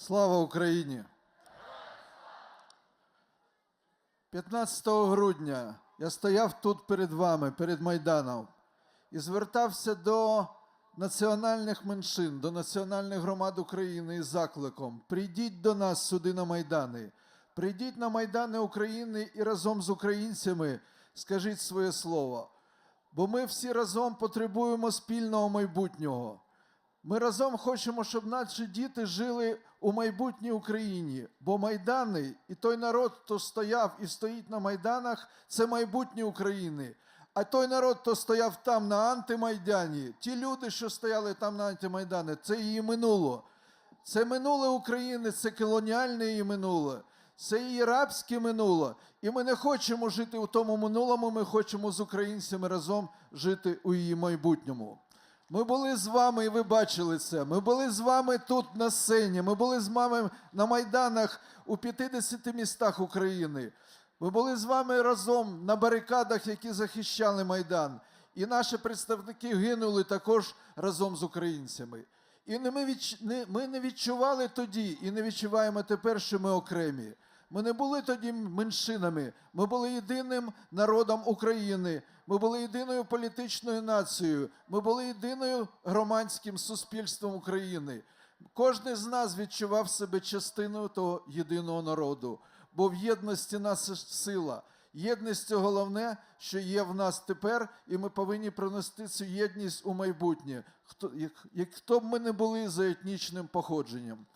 Слава Україні! 15 грудня я стояв тут перед вами, перед Майданом, і звертався до національних меншин, до національних громад України із закликом: прийдіть до нас сюди на Майдани, прийдіть на Майдани України і разом з українцями скажіть своє слово. Бо ми всі разом потребуємо спільного майбутнього. Ми разом хочемо, щоб наші діти жили у майбутній Україні, бо Майдани і той народ, хто стояв і стоїть на Майданах, це майбутнє України. А той народ, хто стояв там на антимайдані, ті люди, що стояли там на антимайдані, це її минуло. Це минуле України, це колоніальне її минуле, це її рабське минуле. І ми не хочемо жити у тому минулому, ми хочемо з українцями разом жити у її майбутньому. Ми були з вами, і ви бачили це. Ми були з вами тут на сцені. Ми були з вами на майданах у 50 містах України. Ми були з вами разом на барикадах, які захищали Майдан. І наші представники гинули також разом з українцями. І ми не відчували тоді і не відчуваємо тепер, що ми окремі. Ми не були тоді меншинами. Ми були єдиним народом України. Ми були єдиною політичною нацією. Ми були єдиною громадським суспільством України. Кожен з нас відчував себе частиною того єдиного народу, бо в єдності наша сила. Єдність головне, що є в нас тепер, і ми повинні принести цю єдність у майбутнє, хто, як, як хто б ми не були за етнічним походженням.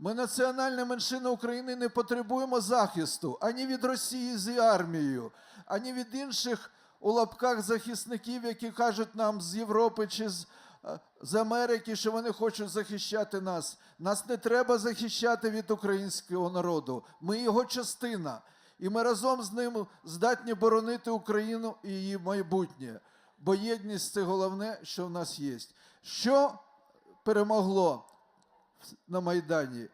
Ми, національна меншина України, не потребуємо захисту ані від Росії з армією, ані від інших у лапках захисників, які кажуть нам з Європи чи з, е, з Америки, що вони хочуть захищати нас. Нас не треба захищати від українського народу. Ми його частина. І ми разом з ним здатні боронити Україну і її майбутнє. Бо єдність це головне, що в нас є. Що перемогло на Майдані?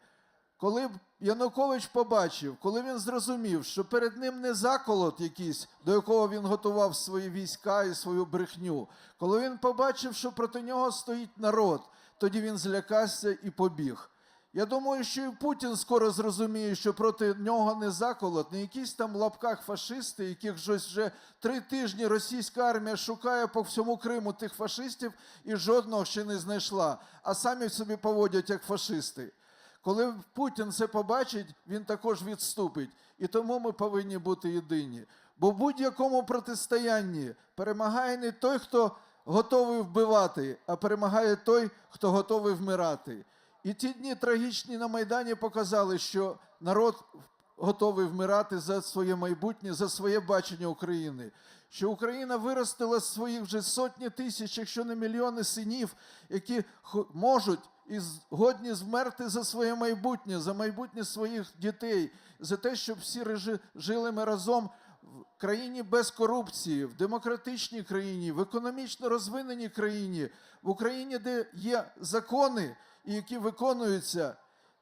Коли Янукович побачив, коли він зрозумів, що перед ним не заколот якийсь, до якого він готував свої війська і свою брехню, коли він побачив, що проти нього стоїть народ, тоді він злякався і побіг. Я думаю, що і Путін скоро зрозуміє, що проти нього не заколот, не якісь там лапках фашисти, яких щось вже три тижні російська армія шукає по всьому Криму тих фашистів і жодного ще не знайшла, а самі собі поводять як фашисти. Коли Путін це побачить, він також відступить. І тому ми повинні бути єдині. Бо в будь-якому протистоянні перемагає не той, хто готовий вбивати, а перемагає той, хто готовий вмирати. І ті дні трагічні на Майдані показали, що народ готовий вмирати за своє майбутнє, за своє бачення України. Що Україна виростила з своїх вже сотні тисяч, якщо не мільйони синів, які можуть і згодні змерти за своє майбутнє, за майбутнє своїх дітей, за те, щоб всі жили ми разом країні без корупції, в демократичній країні, в економічно розвиненій країні, в Україні, де є закони, які виконуються,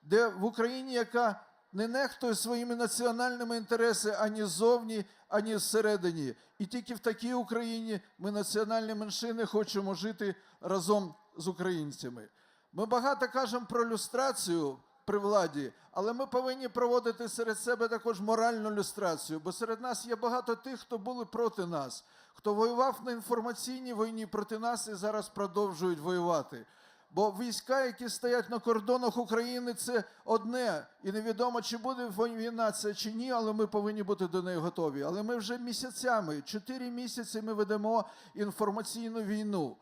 де в Україні, яка не нехтує своїми національними інтересами ані ззовні, ані зсередині. І тільки в такій Україні ми, національні меншини, хочемо жити разом з українцями. Ми багато кажемо про люстрацію при владі, але ми повинні проводити серед себе також моральну люстрацію, бо серед нас є багато тих, хто були проти нас, хто воював на інформаційній війні проти нас і зараз продовжують воювати. Бо війська, які стоять на кордонах України, це одне, і невідомо, чи буде війна це чи ні, але ми повинні бути до неї готові. Але ми вже місяцями, чотири місяці, ми ведемо інформаційну війну.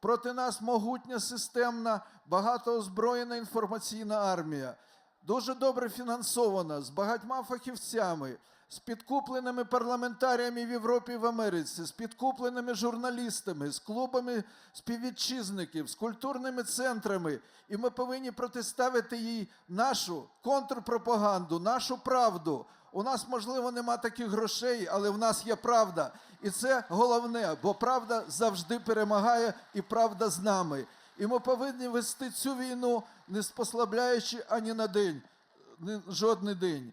Проти нас могутня системна, багатоозброєна інформаційна армія, дуже добре фінансована, з багатьма фахівцями, з підкупленими парламентаріями в Європі і в Америці, з підкупленими журналістами, з клубами співвітчизників, з культурними центрами. І ми повинні протиставити їй нашу контрпропаганду, нашу правду. У нас, можливо, нема таких грошей, але в нас є правда. І це головне, бо правда завжди перемагає, і правда з нами. І ми повинні вести цю війну, не спослабляючи ані на день, жодний день.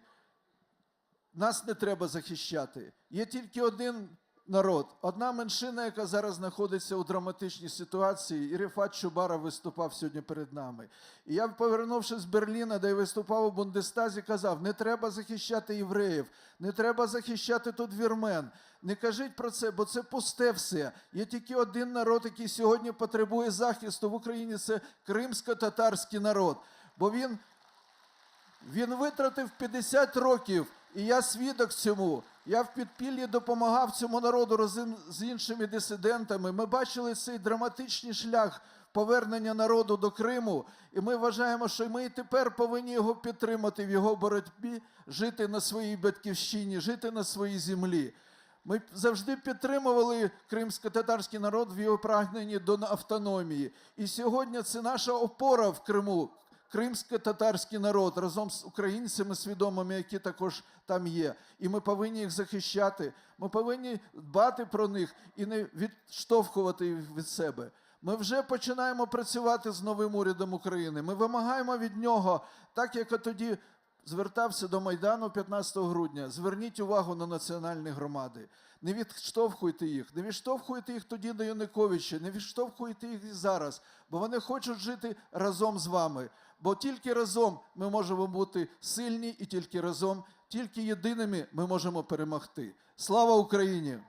Нас не треба захищати. Є тільки один народ. Одна меншина, яка зараз знаходиться у драматичній ситуації, і Рефат Чубаров виступав сьогодні перед нами. І я, повернувшись з Берліна, де й виступав у Бундестазі, казав: не треба захищати євреїв, не треба захищати тут вірмен. Не кажіть про це, бо це пусте все. Є тільки один народ, який сьогодні потребує захисту в Україні. Це кримсько-татарський народ. Бо він він витратив 50 років, і я свідок цьому. Я в підпіллі допомагав цьому народу разом з іншими дисидентами. Ми бачили цей драматичний шлях повернення народу до Криму, і ми вважаємо, що ми і тепер повинні його підтримати в його боротьбі, жити на своїй батьківщині, жити на своїй землі. Ми завжди підтримували кримсько-татарський народ в його прагненні до автономії. І сьогодні це наша опора в Криму, кримсько-татарський народ разом з українцями свідомими, які також там є. І ми повинні їх захищати. Ми повинні дбати про них і не відштовхувати їх від себе. Ми вже починаємо працювати з новим урядом України. Ми вимагаємо від нього, так як тоді звертався до Майдану 15 грудня. Зверніть увагу на національні громади. Не відштовхуйте їх, не відштовхуйте їх тоді до Януковича, не відштовхуйте їх і зараз, бо вони хочуть жити разом з вами. Бо тільки разом ми можемо бути сильні, і тільки разом, тільки єдиними ми можемо перемогти. Слава Україні!